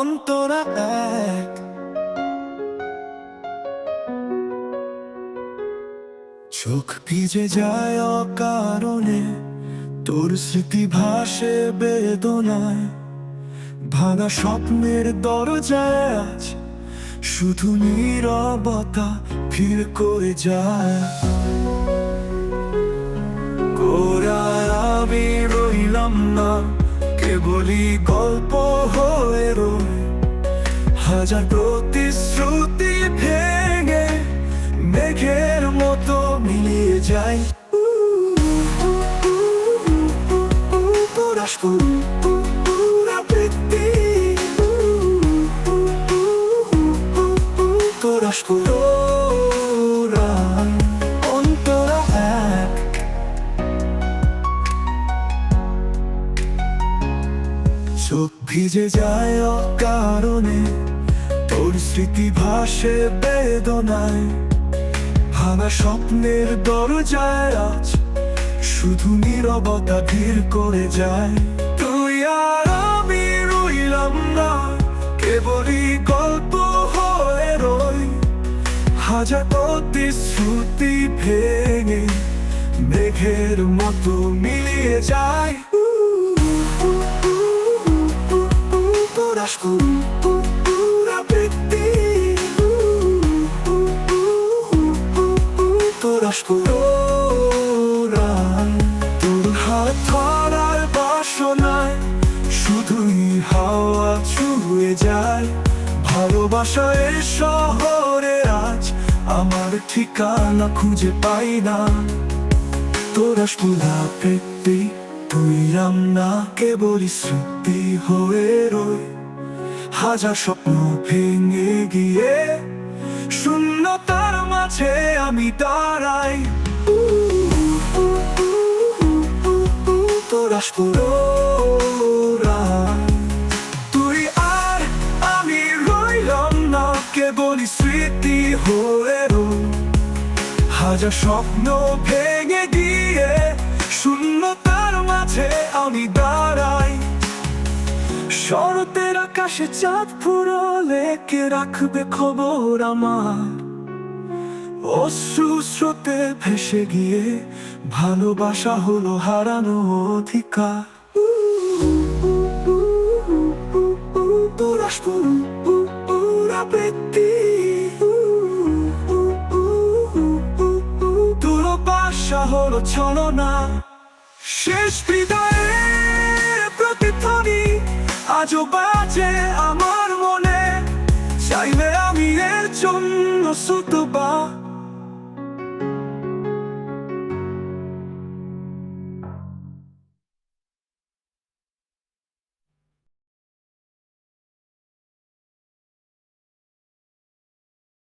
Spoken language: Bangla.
অন্তরা এক। চোখ ভিজে যায় অকারণে, তোর স্মৃতি ভাসে বেদনায়। ভাঙা স্বপ্নের দরজায় আজ শুধু নীরবতা ভিড় করে যায়। কোরায় আমি রইলাম না, কেবলই গল্প রই হাজার প্রতিশ্রুতি ভেঙে মেঘের মতো মিলিয়ে যায়। তোরাস পুরাবৃত্তি তোরাস পুরা চোখ ভিজে যায় অকারণে, তোর স্মৃতি ভাসে বেদনায়। ভাঙা স্বপ্নের দরজায় আজ শুধু নীরবতা ভিড় করে যায়। তুই আর আমি রইলাম না, কেবলই গল্প হয়ে রই। হাজার প্রতিশ্রুতি ভেঙে, মেঘের মতো মিলিয়ে যায়। তোর ধরার বাসনায়, শুধুই হাওয়া ছুঁয়ে যায়। ভালোবাসা এ আজ আমার ঠিকানা খুঁজে পাই না। তোরাস পুরাবৃত্তি তুই রান্না কেবলই স্মৃতি হয়ে রই। হাজার স্বপ্ন ভেঙে গিয়ে শূন্যতার মাঝে আমি দাঁড়াই। পুরা তুই আর আমি রইলাম না, কেবলই স্মৃতি হয়ে হাজার স্বপ্ন ভেঙে গিয়ে শূন্যতার মাঝে আমি দাঁড়াই। শরতের আকাশে চাঁদ ফুরলে কে রাখবে খবর আমার অশ্রু স্রোতে ভেসে গিয়ে ভালোবাসা হলো হারানো অধিকার তোরাস পুরাবৃত্তি তোর বাসা হলো ছলনা শেষ প্রতিধ্বনি আজও বাজে আমার মনে। চাইলে আমি এর জন্য সুতবা।